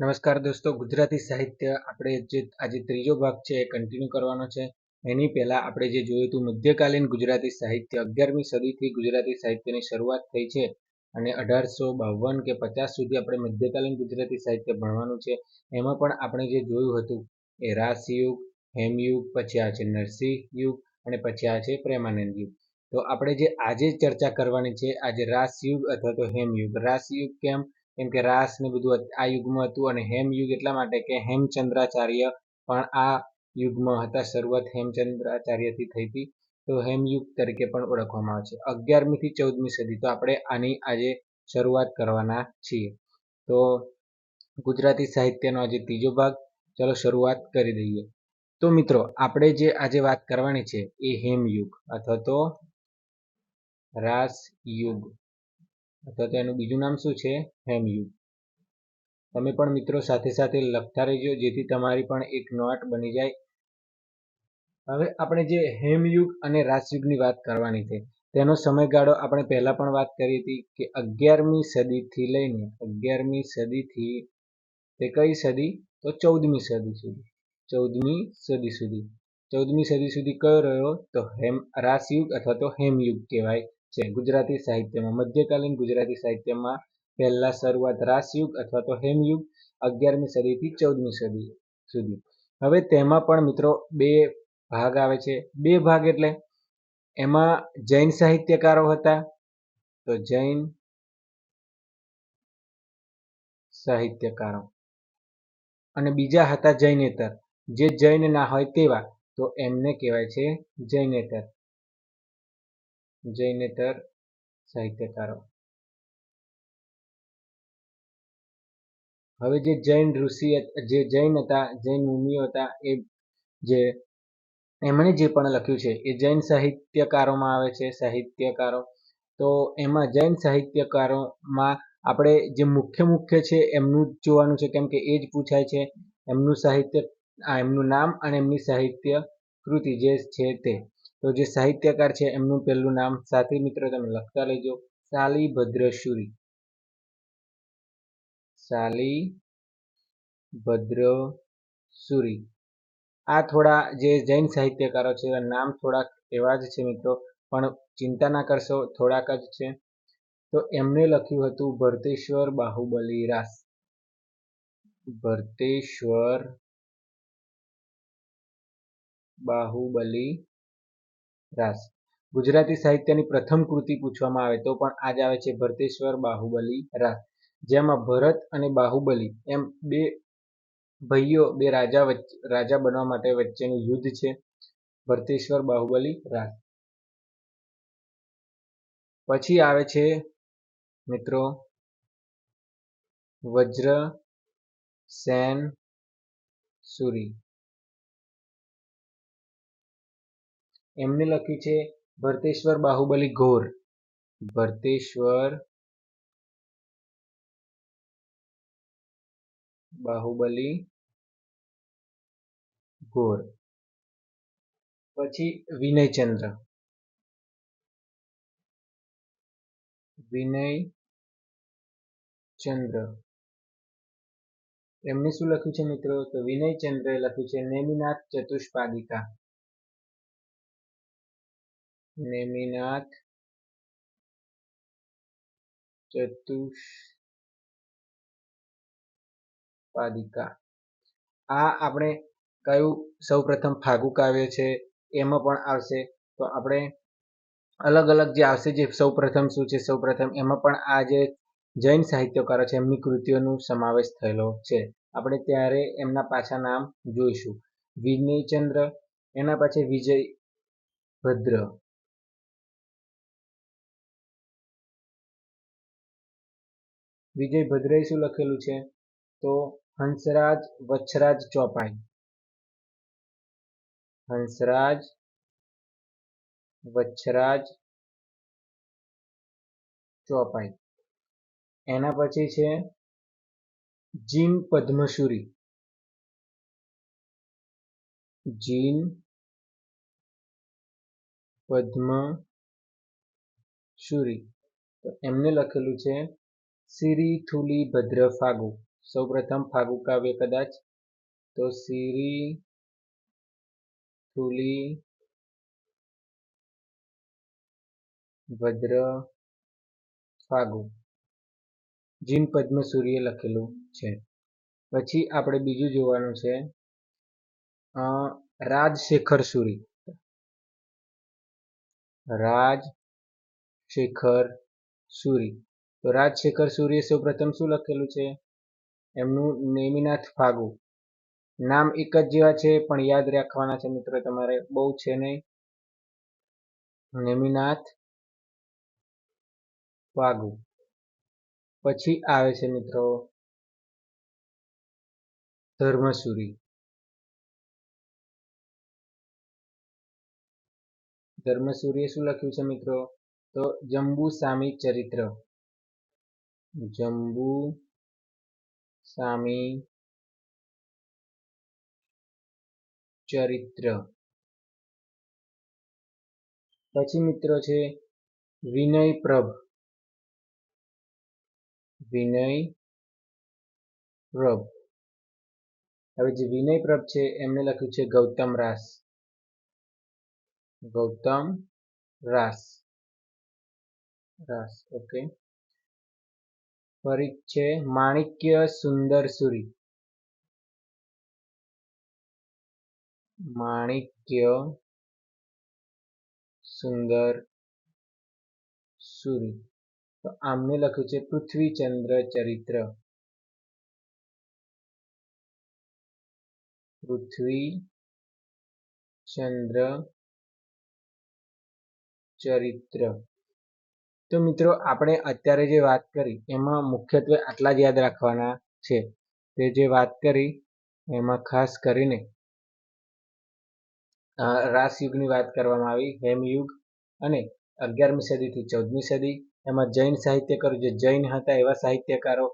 નમસ્કાર દોસ્તો, ગુજરાતી સાહિત્ય આપણે જે આજે ત્રીજો ભાગ છે એ કન્ટિન્યુ કરવાનો છે. એની પહેલાં આપણે જે જોયું હતું, મધ્યકાલીન ગુજરાતી સાહિત્ય, અગિયારમી સદીથી ગુજરાતી સાહિત્યની શરૂઆત થઈ છે અને અઢારસો બાવન કે પચાસ સુધી આપણે મધ્યકાલીન ગુજરાતી સાહિત્ય ભણવાનું છે. એમાં પણ આપણે જે જોયું હતું, એ રાસયુગ હેમયુગ પછી આ છે નરસિંહ યુગ અને પછી આ છે પ્રેમાનંદ યુગ. તો આપણે જે આજે ચર્ચા કરવાની છે, આજે રાસયુગ અથવા તો હેમયુગ રાસયુગ કેમ? કેમ કે રાસ ને બધું આ યુગમાં હતું અને હેમયુગ એટલા માટે કે હેમચંદ્રાચાર્ય પણ આ યુગમાં હતા, શરૂઆત હેમચંદ્રાચાર્યથી થઈ હતી. તો હેમયુગ તરીકે પણ ઓળખવામાં આવે છે. અગિયારમી થી ચૌદમી સદી, તો આપણે આની આજે શરૂઆત કરવાના છીએ. તો ગુજરાતી સાહિત્યનો આજે ત્રીજો ભાગ. ચલો શરૂઆત કરી દઈએ. તો મિત્રો, આપણે જે આજે વાત કરવાની છે એ હેમયુગ અથવા તો રાસ યુગ અથવા તો એનું બીજું નામ શું છે? હેમયુગ તમે પણ મિત્રો સાથે સાથે લખતા રહેજો, જેથી તમારી પણ એક નોટ બની જાય. હવે આપણે જે હેમયુગ અને રાજયુગની વાત કરવાની છે. તેનો સમયગાળો આપણે પહેલાં પણ વાત કરી હતી કે અગિયારમી સદીથી લઈને, અગિયારમી સદીથી તે કઈ સદી? તો ચૌદમી સદી સુધી. ચૌદમી સદી સુધી. ચૌદમી સદી સુધી કયો રહ્યો? તો હેમ, રાસયુગ અથવા તો હેમયુગ કહેવાય. છે. ગુજરાતી સાહિત્યમાં, મધ્યકાલીન ગુજરાતી સાહિત્યમાં પહેલા શરૂઆત રાસયુગ અથવા તો હેમયુગ અગિયારમી સદીથી ચૌદમી સદી સુધી. હવે તેમાં પણ મિત્રો બે ભાગ આવે છે. બે ભાગ એટલે એમાં જૈન સાહિત્યકારો હતા. તો જૈન સાહિત્યકારો. અને બીજા હતા જૈનેતર. જે જૈન ના હોય તેવા, તો એમને કહેવાય છે જૈનેતર. જૈનેતર સાહિત્યકારો હવે જે જૈન ઋષિ જે જૈન હતા, જૈન મુનિઓ હતા, એ જે, એમણે જે પણ લખ્યું છે, એ જૈન સાહિત્યકારોમાં આવે છે, સાહિત્યકારો. તો એમાં જૈન સાહિત્યકારોમાં આપણે જે મુખ્ય મુખ્ય છે, એમનું જોવાનું છે, કેમ કે એ જ પૂછાય છે, એમનું સાહિત્ય એમનું નામ અને એમની સાહિત્ય કૃતિ જે છે તે. તો જે સાહિત્યકાર છે, એમનું પહેલું નામ સાથી મિત્રો તમે લખતા લેજો. સાલી ભદ્રશુરી સાલી ભદ્રસુરી આ થોડા જે જૈન સાહિત્યકારો છે નામ થોડાક એવા જ છે મિત્રો, પણ ચિંતા ના કરશો, થોડાક જ છે. તો એમને લખ્યું હતું ભરતેશ્વર બાહુબલી રાસ ભરતેશ્વર બાહુબલી રાસ. ગુજરાતી સાહિત્યની પ્રથમ કૃતિ પૂછવામાં આવે તો પણ આજ આવે છે ભરતેશ્વર બાહુબલી રાસ. જેમાં ભરત અને બાહુબલી એમ બે ભાઈઓ, બે રાજા વચ્ચે, રાજા બનવા માટે વચ્ચેનું યુદ્ધ છે ભરતેશ્વર બાહુબલી રાસ. પછી આવે છે મિત્રો વજ્ર, સેન, સુરી. એમને લખ્યું છે, ભરતેશ્વર બાહુબલી ઘોર ભરતેશ્વર બાહુબલી ઘોર પછી વિનયચંદ્ર. વિનય ચંદ્ર એમને શું લખ્યું છે મિત્રો? તો વિનયચંદ્રએ લખ્યું છે, નેમિનાથ ચતુષ્પાદિકા. નેમિનાથ ચતુષ્પાદિકા આ આપણે કયું સૌપ્રથમ ફાગુ કાવ્ય છે, એમાં પણ આવશે. તો આપણે અલગ અલગ જે આવશે જે સૌપ્રથમ શું છે, સૌપ્રથમ એમાં પણ આ જે જૈન સાહિત્યકારો છે, એમની કૃતિઓનો સમાવેશ થયેલો છે. આપણે ત્યારે એમના પાછા નામ જોઈશું. વિનયચંદ્ર એના પછી વિજય ભદ્ર વિજય ભદ્રએ શું લખેલું છે? તો હંસરાજ વચ્છરાજ ચોપાઈ. હંસરાજ વચ્છરાજ ચોપાઈ. એના પછી છે જીન પદ્મશુરી. જીન પદ્મશુરી. તો એમને લખેલું છે સિરી થુલી ભદ્ર ફાગુ સૌપ્રથમ ફાગુ કાવ્ય કદાચ? તો સિરી તુલી ભદ્ર ફાગુ જીન પદ્મસૂરીએ લખેલું છે. પછી આપણે બીજું જોવાનું છે રાજશેખર સુરી. રાજ શેખર સુરી. તો રાજશેખર સૂર્ય સૌ પ્રથમ શું લખેલું છે? એમનું નેમિનાથ ફાગુ. નામ એક જ જેવા છે, પણ યાદ રાખવાના છે મિત્રો તમારે, બહુ છે નહીં. નેમિનાથ ફાગુ. પછી આવે છે મિત્રો ધર્મસુરી. ધર્મસૂરીએ શું લખ્યું છે મિત્રો? તો જંબુ સામી ચરિત્ર. જંબુ, સામી, ચરિત્ર. પછી મિત્રો છે વિનય પ્રભ. વિનય પ્રભ. હવે જે વિનય પ્રભ છે એમને લખ્યું છે ગૌતમ રાસ. ગૌતમ રાસ. રાસ ઓકે છે માણિક્ય સુંદર સુરી. માણિક્ય સુંદર સુરી. તો આમને લખ્યું છે પૃથ્વીચંદ્ર ચરિત્ર. પૃથ્વી ચંદ્ર ચરિત્ર. તો મિત્રો, આપણે અત્યારે જે વાત કરી, એમાં મુખ્યત્વે આટલા જ યાદ રાખવાના છે. તે જે વાત કરી, એમાં ખાસ કરીને રાસયુગની વાત કરવામાં આવી, હેમયુગ અને અગિયારમી સદીથી ચૌદમી સદી. એમાં જૈન સાહિત્યકારો જે જૈન હતા એવા સાહિત્યકારો,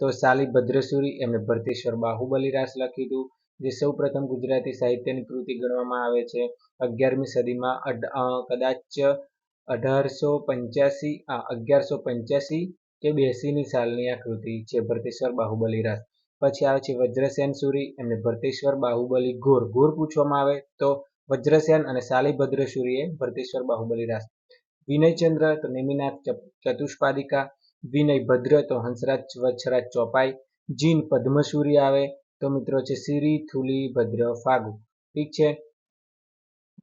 તો સાલી ભદ્રસુરી એમણે ભરતેશ્વર બાહુબલી રાસ લખ્યું હતું જે સૌ પ્રથમ ગુજરાતી સાહિત્યની કૃતિ ગણવામાં આવે છે. અગિયારમી સદીમાં કદાચ અઢારસો પંચ્યાસી અગિયારસો પંચ્યાસી કે બેસીની સાલની આ કૃતિ છે ભરતેશ્વર બાહુબલી રાસ પછી આવે છે વજ્રસેન સુરી એમને ભરતેશ્વર બાહુબલી ઘોર ઘોર પૂછવામાં આવે તો વજ્રસેન અને શાલિભદ્ર સુરીએ ભરતેશ્વર બાહુબલી રાસ વિનયચંદ્ર તો નેમિનાથ ચતુષ્પાદિકા. વિનય ભદ્ર તો હંસરાજ વચ્છરાજ ચોપાઈ. જીન પદ્મસૂરી આવે તો મિત્રો છે સિરી, થુલી, ભદ્ર, ફાગુ. ઠીક છે?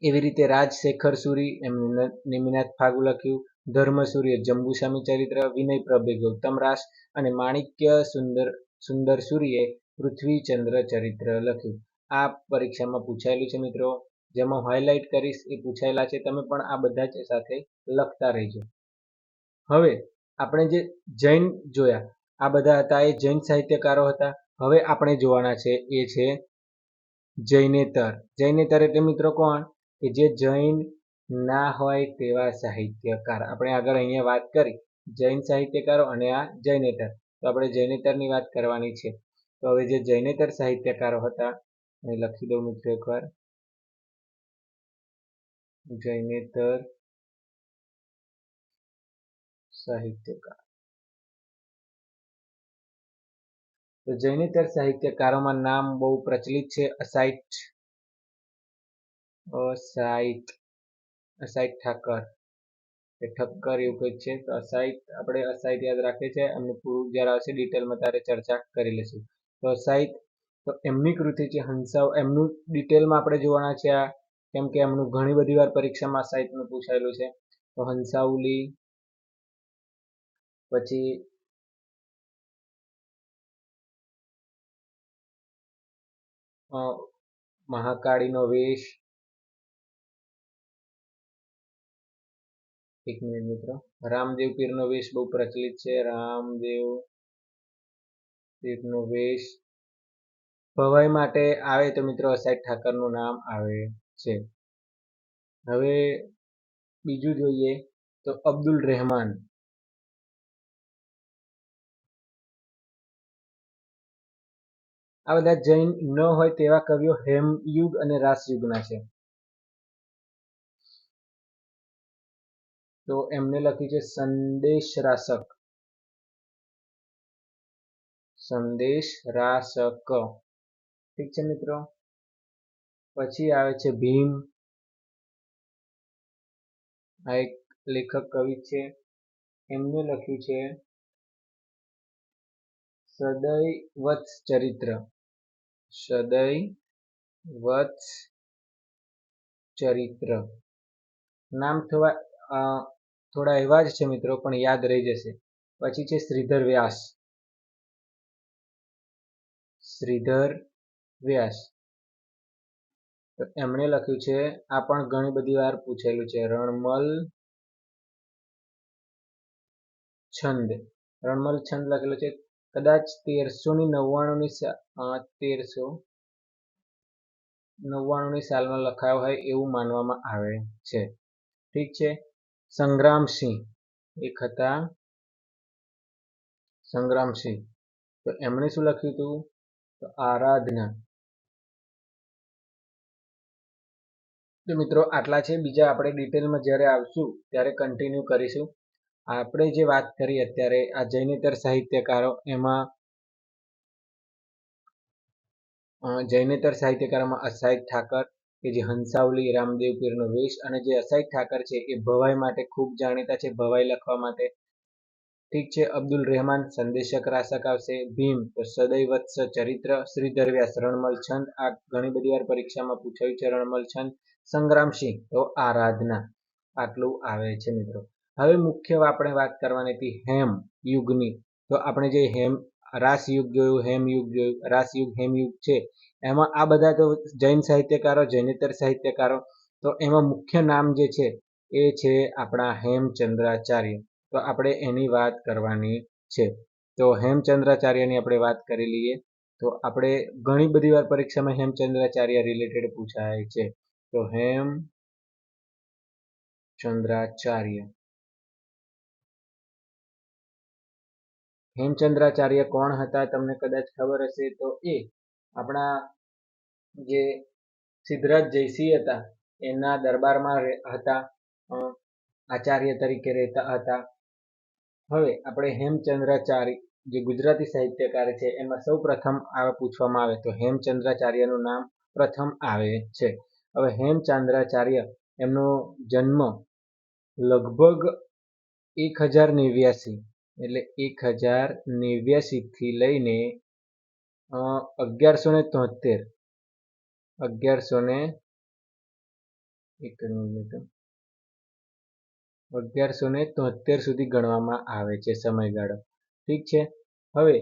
એવી રીતે રાજશેખર સુરી એમને નિમિનાથ ફાગુ લખ્યું ધર્મસૂરીએ જંબુસામી ચરિત્ર, વિનય પ્રભે ગૌતમ અને માણિક્ય સુંદર સુંદર સૂર્યે પૃથ્વીચંદ્ર ચરિત્ર લખ્યું. આ પરીક્ષામાં પૂછાયેલું છે મિત્રો. જેમાં હાઇલાઇટ કરીશ એ પૂછાયેલા છે. તમે પણ આ બધા જ સાથે લખતા રહેજો. હવે આપણે જે જૈન જોયા, આ બધા હતા એ જૈન સાહિત્યકારો હતા. હવે આપણે જોવાના છે એ છે જૈનેતર. જૈનેતર એટલે મિત્રો કોણ? કે જે જૈન ના હોય તેવા સાહિત્યકાર. આપણે આગળ અહીંયા વાત કરી, જૈન સાહિત્યકારો અને આ જૈનેતર. તો આપણે જૈનેતરની વાત કરવાની છે. તો હવે જે જૈનેતર સાહિત્યકારો હતા અહીં લખી દઉં મિત્રો એકવાર. જૈનેતર સાહિત્યકાર. તો જૈનેતર સાહિત્યકારોમાં નામ બહુ પ્રચલિત છે, અસાઇટ અસાઇટ અસાઇટ ઠાકર. કે ઠક્કર એવું કંઈક છે તો અસાઇટ, આપણે અસાઇટ યાદ રાખીએ છીએ, એમને પૂરું જ્યારે આવશે ડિટેલમાં ત્યારે ચર્ચા કરી લઈશું. તો અસાઇટ, તો એમની કૃતિ છે હંસાવ, એમનું ડિટેલમાં આપણે જોવાના છે આ, કેમ કે એમનું ઘણી બધી વાર પરીક્ષામાં સાહિત્યનું પૂછાયેલું છે. તો હંસાઉલી, પછી મહાકાળીનો વેશ એક મિનિટ મિત્રો. રામદેવ પીરનો વેશ બહુ પ્રચલિત છે. રામદેવ પીરનો વેશ ભવાઈ માટે આવે તો મિત્રો અસાઈ ઠાકરનું નામ આવે છે. હવે બીજું જોઈએ તો અબ્દુલ રહેમાન. આ બધા જૈન ન હોય તેવા કવિઓ હેમયુગ અને રાસયુગના છે. તો એમને લખ્યું છે સંદેશ રાસક સંદેશ રાસક ઠીક છે મિત્રો? પછી આવે છે ભીમ. આ એક લેખક કવિ છે. એમને લખ્યું છે સદય વત્સ ચરિત્ર. સદૈ વત્સ ચરિત્ર. નામ થવા થોડા એવા જ છે મિત્રો, પણ યાદ રહી જશે. પછી છે શ્રીધર વ્યાસ. શ્રીધર વ્યાસ. તો એમણે લખ્યું છે, આ પણ ઘણી બધી વાર પૂછેલું છે, રણમલ છંદ. રણમલ છંદ લખેલો છે, કદાચ તેરસો ની નવ્વાણું ની તેરસો નવ્વાણું ની સાલમાં લખાયો હોય એવું માનવામાં આવે છે. ઠીક છે? સંગ્રામસિંહ. એક હતા સંગ્રામસિંહ. તો એમણે શું લખ્યું હતું? તો આરાધના. તો મિત્રો, આટલા છે. બીજા આપણે ડિટેલમાં જ્યારે આવશું, ત્યારે કન્ટિન્યુ કરીશું. આપણે જે વાત કરી અત્યારે, આ જૈનેતર સાહિત્યકારો, એમાં જૈનેતર સાહિત્યકારોમાં અસાહિત ઠાકર કે જે હંસાવલી, રામદેવ પીરનો વેશ અને જે અસાઈ ઠાકર છે એ ભવાઈ માટે ખૂબ જાણીતા છે, ભવાઈ લખવા માટે. ઠીક છે, અબ્દુલ રહેમાન સંદેશક રાસક આવશે. ભીમ, તો સદૈવ વત્સ ચરિત્ર શ્રીધર વ્યાસ રણમલ છંદ, આ ઘણી બધી વાર પરીક્ષામાં પૂછાયું છે રણમલ છંદ સંગ્રામસિંહ તો આરાધના. આટલું આવે છે મિત્રો. હવે મુખ્ય આપણે વાત કરવાની હતી હેમ યુગની. તો આપણે જે હેમ, રાસયુગ જોયું, હેમયુગ જોયું. રાસયુગ, હેમયુગ છે. એમાં આ બધા તો જૈન સાહિત્યકારો, જૈનેતર સાહિત્યકારો, તો એમાં મુખ્ય નામ જે છે, એ છે આપણા હેમચંદ્રાચાર્ય. તો આપણે એની વાત કરવાની છે. તો હેમચંદ્રાચાર્યની આપણે વાત કરી લઈએ. તો આપણે ઘણી બધી વાર પરીક્ષામાં હેમચંદ્રાચાર્ય રિલેટેડ પૂછાય છે. તો હેમ ચંદ્રાચાર્ય હેમચંદ્રાચાર્ય કોણ હતા? તમને કદાચ ખબર હશે તો એ આપણા જે સિદ્ધરાજ જયસિંહ હતા એના દરબારમાં હતા આચાર્ય તરીકે રહેતા હતા. હવે આપણે હેમચંદ્રાચાર્ય, જે ગુજરાતી સાહિત્યકાર છે, એમાં સૌ પ્રથમ આ પૂછવામાં આવે તો હેમચંદ્રાચાર્યનું નામ પ્રથમ આવે છે. હવે હેમચંદ્રાચાર્ય, એમનો જન્મ લગભગ એક હજાર નેવ્યાસી, એટલે એક હજાર નેવ્યાસીથી લઈને અગિયારસો ને તોતેર. અગિયારસો ને, એક અગિયારસો ને તોતેર સુધી ગણવામાં આવે છે સમયગાળો. ઠીક છે? હવે,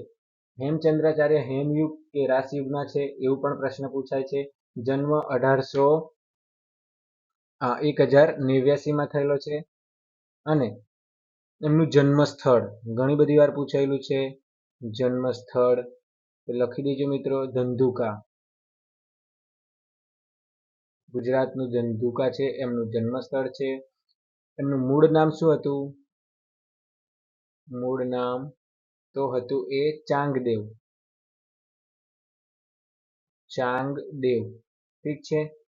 હેમચંદ્રાચાર્ય હેમયુગ કે રાસયુગના છે એવું પણ પ્રશ્ન પૂછાય છે. જન્મ અઢારસો એક હજાર નેવ્યાસીમાં થયેલો છે અને એમનું જન્મ સ્થળ ઘણી બધી વાર પૂછાયેલું છે. જન્મ લખી દેજો મિત્રો, ધંધુકા. ગુજરાતનું ધંધુકા છે, એમનું જન્મસ્થળ છે. એમનું મૂળ નામ શું હતું? મૂળ નામ તો હતું એ ચાંગદેવ. ચાંગદેવ. ઠીક છે?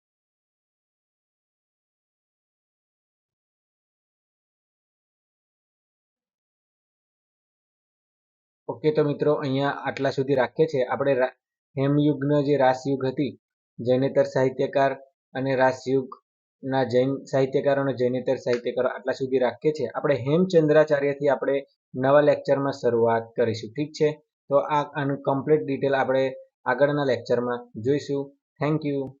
ઓકે તો મિત્રો, અહીંયા આટલા સુધી રાખીએ છીએ. આપણે હેમયુગનો જે રાસયુગ હતી, જૈનેતર સાહિત્યકાર અને રાસયુગના જૈન સાહિત્યકારો અને જૈનેતર સાહિત્યકારો, આટલા સુધી રાખીએ છીએ. આપણે હેમચંદ્રાચાર્યથી આપણે નવા લેક્ચરમાં શરૂઆત કરીશું. ઠીક છે? તો આ, આનું કમ્પ્લીટ ડિટેલ આપણે આગળના લેક્ચરમાં જોઈશું. Thank you